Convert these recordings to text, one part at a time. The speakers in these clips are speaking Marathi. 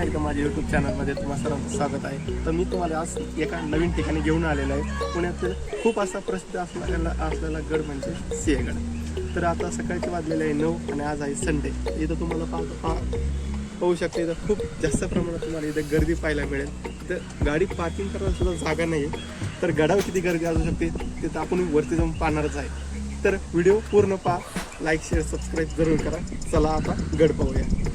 आहेत का माझ्या यूट्यूब चॅनलमध्ये तुम्हाला सर्वांचं स्वागत आहे. तर मी तुम्हाला आज एका नवीन ठिकाणी घेऊन आलेलं आहे. पुण्यातील खूप असा प्रसिद्ध असलेला असलेला गड म्हणजे सिंहगड. तर आता सकाळचे वाजलेले आहे नऊ आणि आज आहे संडे. इथं तुम्हाला पाहतो पा पाहू शकते इथं खूप जास्त प्रमाणात तुम्हाला इथं गर्दी पाहायला मिळेल. तर गाडी पार्किंग करायला सुद्धा जागा नाही आहे तर गडावर किती गर्दी असू शकते तिथं आपण वरती जाऊन पाहणारच आहे. तर व्हिडिओ पूर्ण पहा. लाईक शेअर सबस्क्राईब जरूर करा. चला आता गड पाहूया.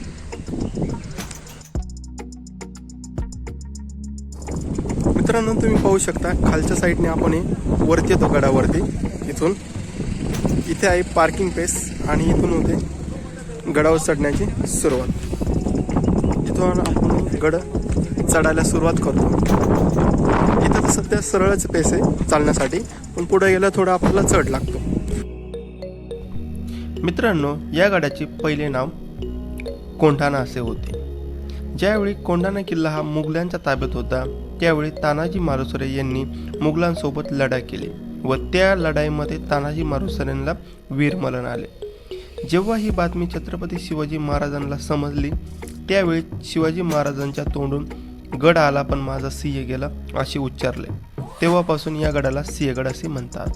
मित्रांनो तुम्ही पाहू शकता खालच्या साईडने आपण हे वरती येतो गडावरती इथून. इथे आहे पार्किंग प्लेस आणि इथून होते गडावर चढण्याची सुरुवात. इथून आपण गड चढायला सुरुवात करतो. इथं तर सध्या सरळच पेस आहे चालण्यासाठी पण पुढे गेलं थोडं आपल्याला चढ लागतो. मित्रांनो या गडाचे पहिले नाव कोंढाणा असे होते. ज्यावेळी कोंढाणा किल्ला हा मुघलांच्या ताब्यात होता त्यावेळी तानाजी मारुसरे यांनी मुघलांसोबत लढाई केली व त्या लढाईमध्ये तानाजी मारुसरेंना वीरमरण आले. जेव्हा ही बातमी छत्रपती शिवाजी महाराजांना समजली त्यावेळी शिवाजी महाराजांच्या तोंडून गड आला पण माझा सिंह गेला असे उच्चारले. तेव्हापासून या गडाला सिंहगड असे म्हणतात.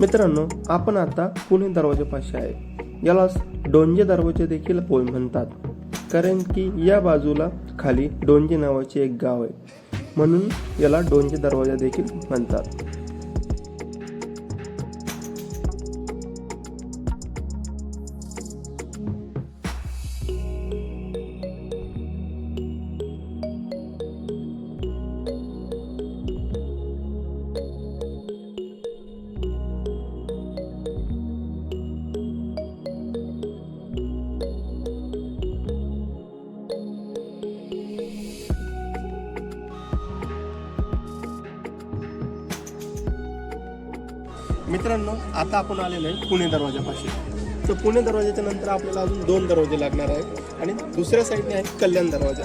मित्रांनो आपण आता पुणे दरवाजापाशी आहे. यालाच डोंजे दरवाजे देखील पोय म्हणतात. कारण की या बाजूला खाली डोंजे नावाचे एक गाव आहे. म्हणून याला डोंजे दरवाजा देखील म्हणतात. आता आहे पुणे दरवाजापाशी. तर पुणे दरवाजाच्या नंतर आपल्याला अजून दोन दरवाजे लागणार आहेत आणि दुसऱ्या साईडने आहे कल्याण दरवाजा.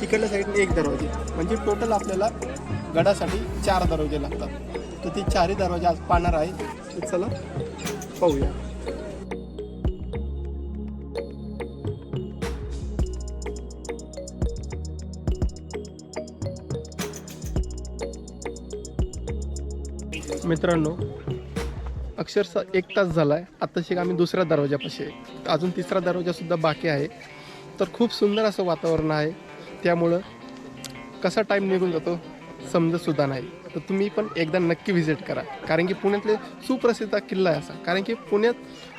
तिकडल्या साईडने एक दरवाजे. म्हणजे टोटल आपल्याला गडासाठी चार दरवाजे लागतात. तर ते चारही दरवाजे आज पाहणार आहे. तर चला पाहूया. मित्रांनो अक्षरशः एक तास झाला आहे आत्ताशी आम्ही दुसऱ्या दरवाजापाशी आहे. अजून तिसरा दरवाजासुद्धा बाकी आहे. तर खूप सुंदर असं वातावरण आहे. त्यामुळं कसा टाईम निघून जातो समजतसुद्धा नाही. तर तुम्ही पण एकदा नक्की व्हिजिट करा. कारण की पुण्यातले सुप्रसिद्ध किल्ला आहे असा. कारण की पुण्यात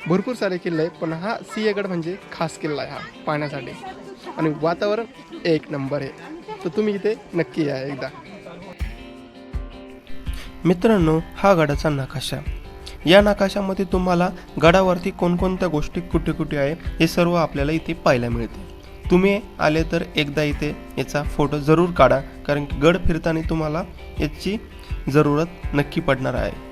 भरपूर सारे किल्ले आहेत पण हा सिंहगड म्हणजे खास किल्ला आहे हा पाहण्यासाठी. आणि वातावरण एक नंबर आहे. तर तुम्ही इथे नक्की या एकदा. मित्रांनो हा गडाचा नकाशा. या नकाशामध्ये तुम्हाला गडावरती कोणकोणत्या गोष्टी कुठे कुठे आहे हे सर्व आपल्याला इथे पाहायला मिळते. तुम्ही आले तर एकदा इथे याचा फोटो जरूर काढा कारण की गड फिरताना तुम्हाला याची जरूरत नक्की पडणार आहे.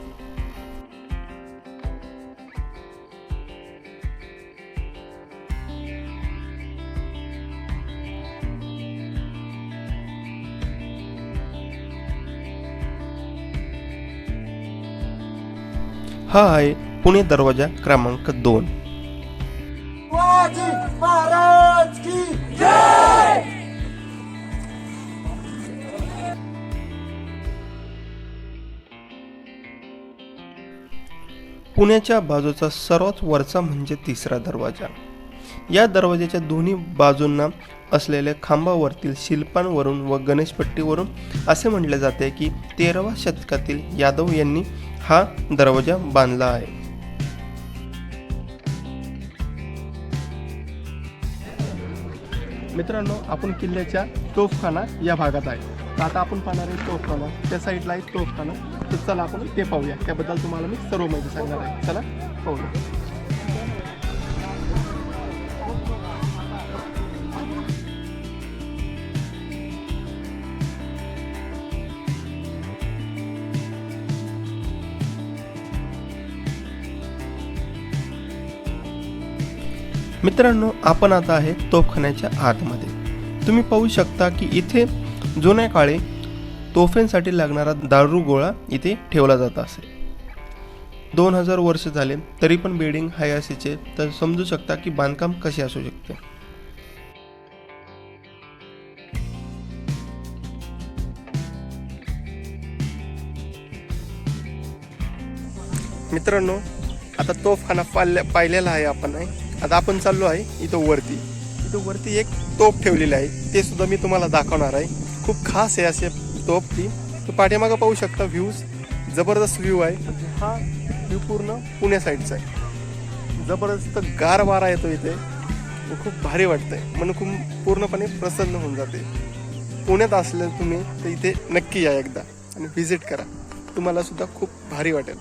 हा आहे पुणे दरवाजा क्रमांक दोन. पुण्याच्या बाजूचा सर्वात वरचा म्हणजे तिसरा दरवाजा. या दरवाजाच्या दोन्ही बाजूंना असलेल्या खांबावरतील शिल्पांवरून व गणेशपट्टीवरून असे म्हटले जाते की तेराव्या शतकातील यादव यांनी हा दरवाजा बांधला आहे. मित्रांनो आपण किल्ल्याच्या तोफखाना या भागात आहे. आता आपण पाहणार आहे तोफखाना. त्या साईडला आहे तोफखाना. तर चला आपण ते पाहूया. त्याबद्दल तुम्हाला मी सर्व माहिती सांगणार आहे. चला पाहूया. मित्रांनो आपण आता आहे तोफखान्याच्या आतमध्ये. तुम्ही पाहू शकता की इथे जुन्या काळी तोफेंसाठी लागणारा दारू गोळा इथे ठेवला जात असे. दोन हजार वर्ष झाले तरी पण बिल्डिंग हयासीचे तर समजू शकता की बांधकाम कसे असू शकते. मित्रांनो आता तोफखाना पाहिल्या पाहिलेला आहे आपण नाही आता आपण चाललो आहे इथं वरती. इथं वरती एक तोप ठेवलेली आहे. ते सुद्धा मी तुम्हाला दाखवणार आहे. खूप खास आहे असे तोप ती. तर पाठीमागं पाहू शकता व्ह्यूज जबरदस्त व्ह्यू आहे. हा व्ह्यू पूर्ण पुण्या साईडचा आहे. जबरदस्त गार वारा येतो इथे. खूप भारी वाटतंय. मन खूप पूर्णपणे प्रसन्न होऊन जाते. पुण्यात असलं तुम्ही तर इथे नक्की या एकदा. आणि व्हिजिट करा. तुम्हाला सुद्धा खूप भारी वाटेल.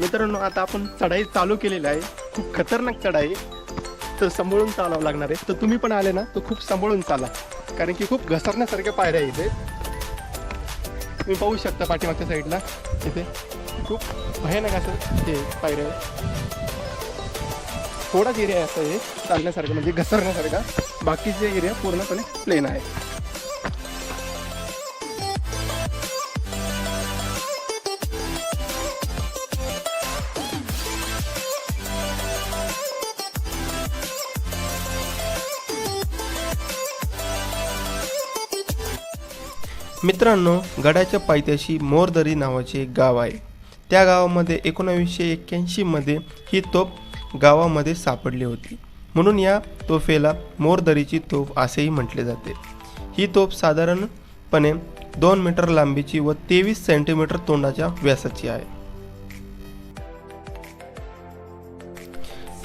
मित्रांनो आता आपण चढाई चालू केलेली आहे. खूप खतरनाक चढाई. तर सांभाळून चालावं लागणार आहे. तर तुम्ही पण आले ना तर खूप सांभाळून चाला. कारण की खूप घसरण्यासारख्या पायऱ्या आहे इथे तुम्ही पाहू शकता पाठीमागच्या साईडला इथे खूप भयानक असं हे पायऱ्या थोडाच एरिया आहे हे चालण्यासारखं म्हणजे घसरण्यासारखा. बाकीचे एरिया पूर्णपणे प्लेन आहे मित्रांनो गडाच्या पायथ्याशी मोरदरी नावाचे एक गाव आहे. त्या गावामध्ये एकोणावीसशे एक्क्याऐंशीमध्ये ही तोफ गावामध्ये सापडली होती. म्हणून या तोफेला मोरदरीची तोफ असेही म्हटले जाते. ही तोफ साधारणपणे दोन मीटर लांबीची व तेवीस सेंटीमीटर तोंडाच्या व्यासाची आहे.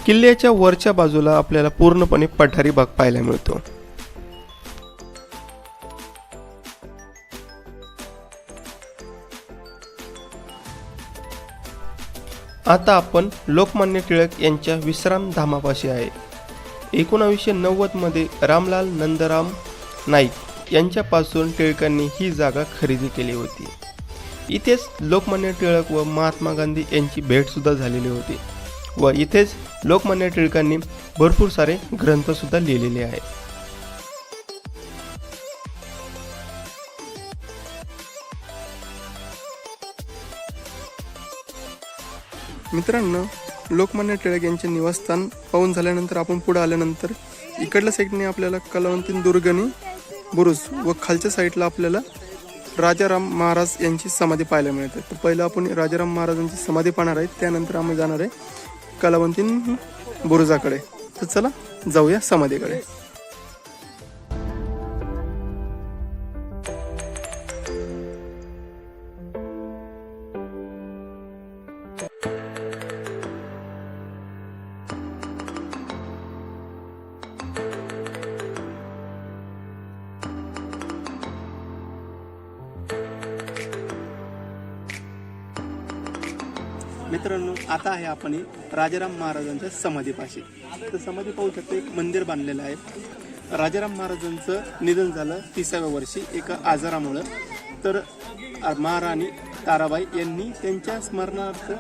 किल्ल्याच्या वरच्या बाजूला आपल्याला पूर्णपणे पठारी भाग पाहायला मिळतो. आता आपण लोकमान्य टिळक यांच्या विश्रामधामापाशी आहे. एकोणावीसशे नव्वदमध्ये रामलाल नंदराम नाईक यांच्यापासून टिळकांनी ही जागा खरेदी केली होती. इथेच लोकमान्य टिळक व महात्मा गांधी यांची भेटसुद्धा झालेली होती व इथेच लोकमान्य टिळकांनी भरपूर सारे ग्रंथसुद्धा लिहिलेले आहेत. मित्रांनो लोकमान्य टिळक यांचे निवासस्थान पाहून झाल्यानंतर आपण पुढे आल्यानंतर इकडल्या साईडने आपल्याला कलावंतीन दुर्गणी बुरुज व खालच्या साईडला आपल्याला राजाराम महाराज यांची समाधी पाहायला मिळते. तर पहिलं आपण राजाराम महाराजांची समाधी पाहणार आहे. त्यानंतर आम्ही जाणार आहे कलावंतीन बुरुजाकडे. तर चला जाऊया समाधीकडे. मित्रांनो आता आहे आपण राजाराम महाराजांच्या समाधीपाशी. तर समाधी पाहू शकतो एक मंदिर बांधलेलं आहे. राजाराम महाराजांचं निधन झालं तिसाव्या वर्षी एका आजारामुळं. तर महाराणी ताराबाई यांनी त्यांच्या स्मरणार्थ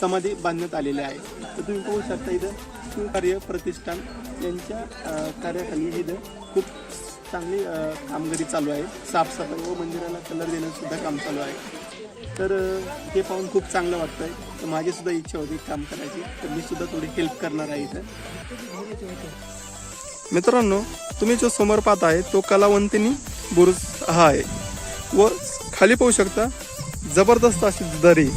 समाधी बांधण्यात आलेली आहे. तर तुम्ही पाहू शकता इथं कार्य प्रतिष्ठान यांच्या कार्याखाली इथं खूप चांगली कामगिरी चालू आहे. साफसफाई व मंदिराला कलर देणं सुद्धा काम चालू आहे. तर हे पाहून खूप चांगलं वाटतंय. तर माझी सुद्धा इच्छा होती काम करायची. तर मी सुद्धा थोडी हेल्प करणार आहे इथं. मित्रांनो तुम्ही जो समोर पाहत आहे तो कलावंतिनी बुरुज हा आहे. व खाली पाहू शकता जबरदस्त अशी दरी.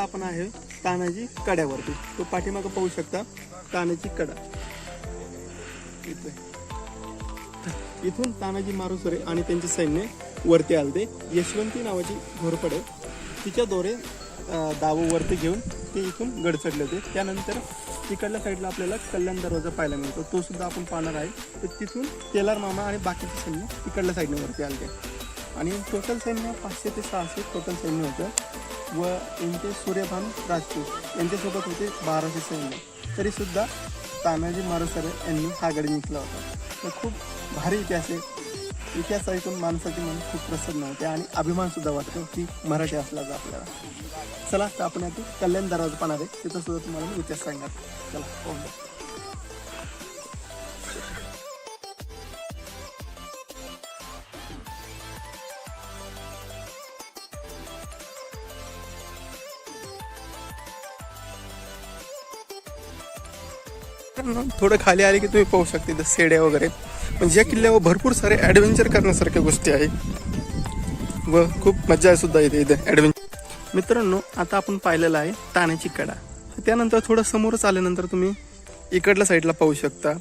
आता आपण आहे तानाजी कड्यावरती. तो पाठीमागं पाहू शकता तानाजी कडा. इथून तानाजी मारुसरे आणि त्यांचे सैन्य वरती आलते. यशवंती नावाची घोरपड तिच्या तिच्याद्वारे दाव दावं वरती घेऊन ते इथून गड चढले होते. त्यानंतर तिकडल्या साईडला आपल्याला कल्याण दरवाजा पाहायला मिळतो. तो सुद्धा आपण पाहणार आहे. तर तिथून तेलार मामा आणि बाकीचे सैन्य तिकडल्या साईडने वरती आलते. आणि टोटल सैन्य पाचशे ते सहाशे टोटल सैन्य होतं. व यांचे सूर्यभान राजपूत यांच्यासोबत होते बाराशे सैन्य. तरीसुद्धा तानाजी सर यांनी हा गड जिंकला होता. तर खूप भारी इतिहास आहे. इतिहास ऐकून माणसाचे मन खूप प्रसन्न होते आणि अभिमानसुद्धा वाटतो की मराठी असल्याचा आपल्याला. चला तर आपण आता कल्याण दरवाजा पाहणार आहे. तिथंसुद्धा तुम्हाला मी इतिहास सांगणार चला ओके थोडं खाली आले की तुम्ही पाहू शकता इथं सेड्या वगैरे. म्हणजे या किल्ल्यावर भरपूर सारे ॲडव्हेंचर करण्यासारख्या गोष्टी आहेत. व खूप मजा सुद्धा येते इथे ॲडव्हेंचर मित्रांनो आता आपण पाहिलेलं आहे ताण्याची कडा. त्यानंतर थोडं समोरच आल्यानंतर तुम्ही इकडल्या साईडला पाहू शकता.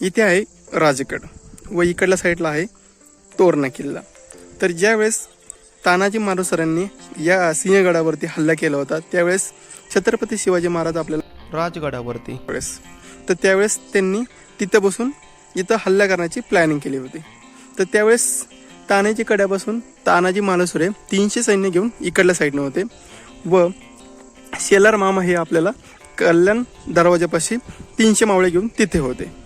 इथे आहे राजगड व इकडल्या साईडला आहे तोरणा किल्ला. तर ज्यावेळेस तानाजी मारुसरांनी या सिंहगडावरती हल्ला केला होता त्यावेळेस छत्रपती शिवाजी महाराज आपल्याला राजगडावरती. वेळेस तर त्यावेळेस त्यांनी तिथं बसून इथं हल्ला करण्याची प्लॅनिंग केली होती. तर त्यावेळेस तानाजी कड्यापासून तानाजी मालसुरे तीनशे सैन्य घेऊन इकडल्या साईडनं होते. व शेलार मामा हे आपल्याला कल्याण दरवाजापाशी तीनशे मावळे घेऊन तिथे होते.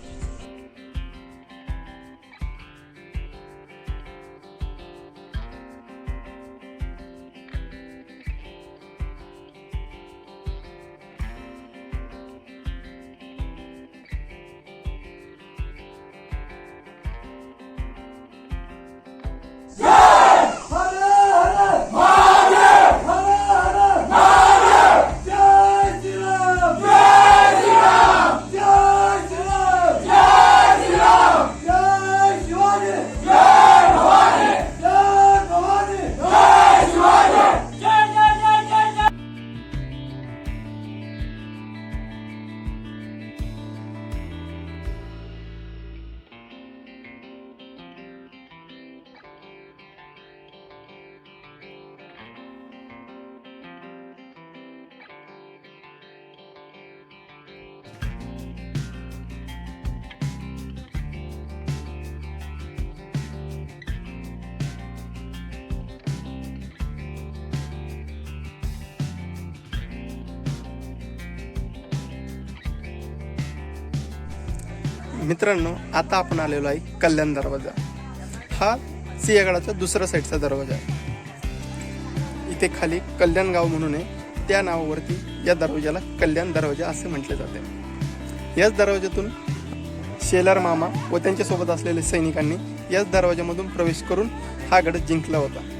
मित्रांनो आता आपण आलेलो आहे कल्याण दरवाजा. हा सिंहगडाचा दुसऱ्या साईडचा दरवाजा आहे. इथे खाली कल्याण गाव म्हणून आहे. त्या नावावरती या दरवाजाला कल्याण दरवाजा असे म्हटले जाते. याच दरवाजातून शेलार मामा व त्यांच्यासोबत असलेल्या सैनिकांनी याच दरवाजामधून प्रवेश करून हा गड जिंकला होता.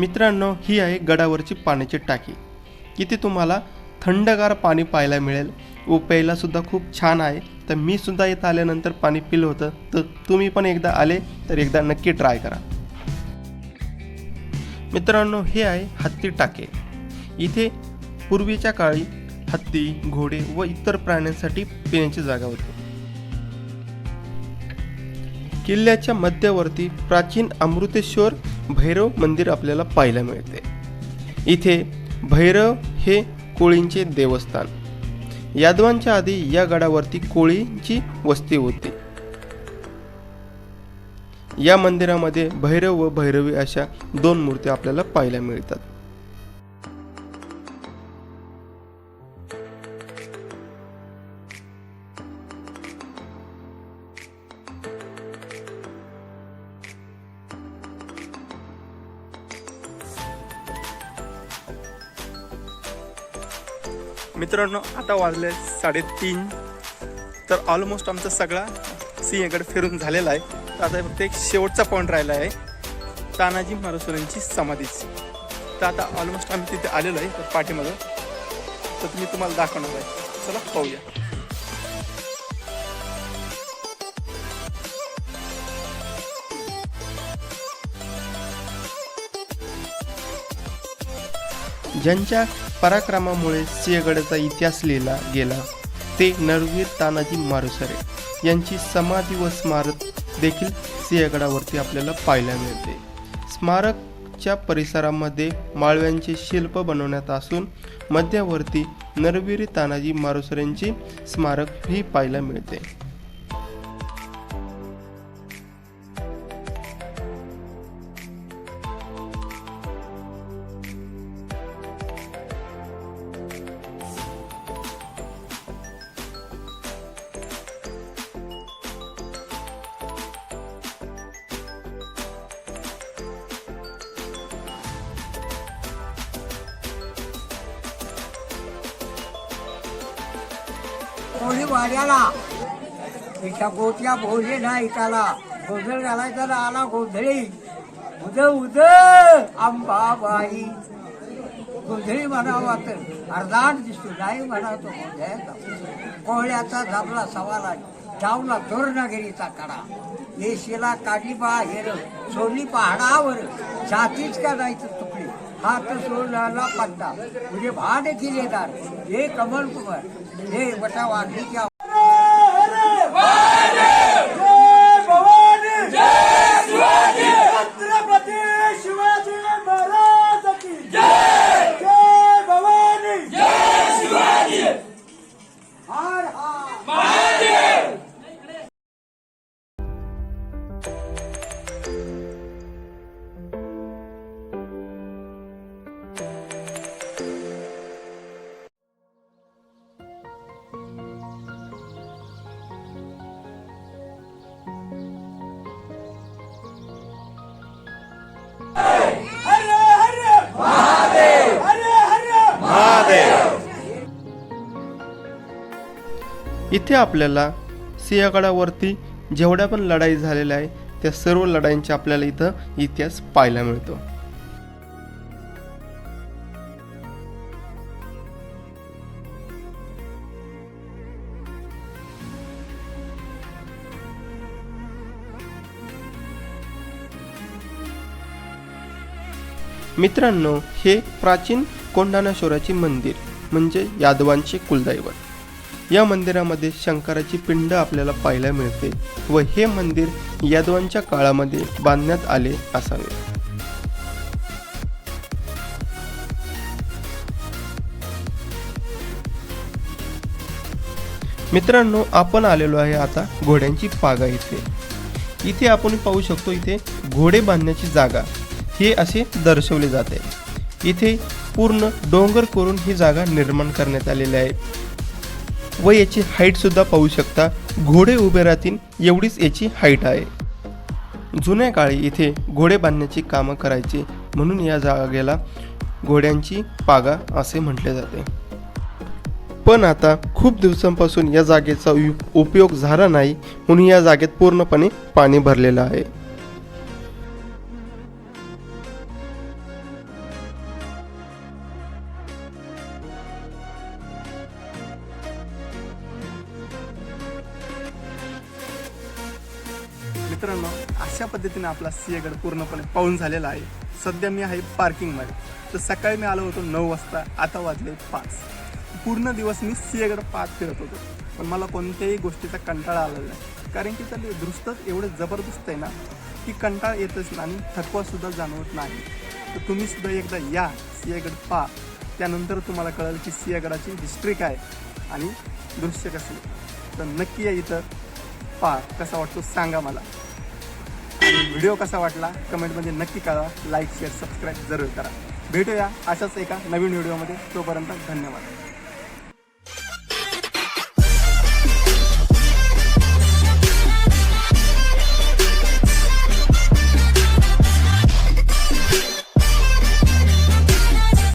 मित्रांनो ही आहे गडावरची पाण्याची टाकी. इथे तुम्हाला थंडगार पाणी पाहायला मिळेल व प्यायलासुद्धा खूप छान आहे. तर मी सुद्धा इथं आल्यानंतर पाणी पिलं होतं. तर तुम्ही पण एकदा आले तर एकदा नक्की ट्राय करा. मित्रांनो हे आहे हत्ती टाके. इथे पूर्वीच्या काळी हत्ती घोडे व इतर प्राण्यांसाठी पिण्याची जागा होती. किल्ल्याच्या मध्यवर्ती प्राचीन अमृतेश्वर भैरव मंदिर आपल्याला पाहायला मिळते. इथे भैरव हे कोळींचे देवस्थान. यादवांच्या आधी या गडावरती कोळींची वस्ती होती. या मंदिरामध्ये भैरव व भैरवी अशा दोन मूर्ती आपल्याला पाहायला मिळतात. मित्रांनो आता वाजले साडेतीन. तर ऑलमोस्ट आमचा सगळा सिंहगड फिरून झालेला आहे. तर आता फक्त एक शेवटचा पॉईंट राहिला आहे. तानाजी मारुसुरेंची समाधीची. तर आता ऑलमोस्ट आम्ही तिथे आलेलो आहे तर पाठीमागं. तर मी तुम्हाला दाखवणार आहे. चला पाहूया. ज्यांच्या पराक्रमामुळे सिंहगडाचा इतिहास लिहिला गेला. ते नरवीर तानाजी मारुसरे यांची समाधी व स्मारक देखील सिंहगडावरती आपल्याला पाहायला मिळते. स्मारकच्या परिसरामध्ये माळव्यांचे शिल्प बनवण्यात असून मध्यवर्ती नरवीर तानाजी मारुसरेंची स्मारक ही पाहायला मिळते. कोणी वाड्याला? इथं गोट्या भोजले ना इकाला गोंधळ घालायचा ना आला गोंधळी. उद उद आंबाबाई गोंधळी म्हणावा तर अर्धाट दिसतो नाही म्हणावं तो गोंधळ्याचा कोहळ्याचा झापला सवाला जावला तोरणागिरीचा कडा येशीला काढी बा हेर सोडली पहाडावर. छातीच का जायचं तुकडी? हात सोडला पडला म्हणजे भाड किल्लेदार हे कमल कुमार हे वटा वाघीच्या इथे आपल्याला सिंहगडावरती जेवढ्या पण लढाई झालेल्या आहे त्या सर्व लढाईंचा आपल्याला इथं इतिहास पाहायला मिळतो. मित्रांनो हे प्राचीन कोंढाणेश्वराचे मंदिर म्हणजे यादवांचे कुलदैवत. या मंदिरामध्ये शंकराची पिंड आपल्याला पाहायला मिळते व हे मंदिर यादवांच्या काळामध्ये बांधण्यात आले असावे. मित्रांनो आपण आलेलो आहे आता घोड्यांची पागा इथे. इथे आपण पाहू शकतो इथे घोडे बांधण्याची जागा. हे असे दर्शवले जाते. इथे पूर्ण डोंगर करून ही जागा निर्माण करण्यात आलेली आहे. व याची हाईटसुद्धा पाहू शकता. घोडे उभे राहतील एवढीच याची हाईट आहे. जुन्या काळी इथे घोडे बांधण्याची कामं करायची म्हणून या जागेला घोड्यांची पागा असे म्हटले जाते. पण आता खूप दिवसांपासून या जागेचा उपयोग झाला नाही म्हणून या जागेत पूर्णपणे पाणी भरलेलं आहे. पद्धतीने आपला सिंहगड पूर्णपणे पाहून झालेला आहे. सध्या मी आहे पार्किंगमध्ये. तर सकाळी मी आलो होतो नऊ वाजता आता वाजले पाच. पूर्ण दिवस मी सिंहगड पाच फिरत होतो. पण मला कोणत्याही गोष्टीचा कंटाळा आलेला नाही. कारण की त्याला दृष्टच एवढं जबरदस्त आहे ना की कंटाळा येतच नाही आणि थकवासुद्धा जाणवत नाही. तर तुम्ही सुद्धा एकदा या सिंहगड पा त्यानंतर तुम्हाला कळेल की सिंहगडाची हिस्ट्री काय आणि दृश्य कसे तर नक्की या इथं पा कसा वाटतो सांगा मला. व्हिडिओ कसा वाटला कमेंटमध्ये नक्की कळवा. लाईक शेअर सबस्क्राईब जरूर करा. भेटूया अशाच एका नवीन व्हिडिओमध्ये. तोपर्यंत धन्यवाद.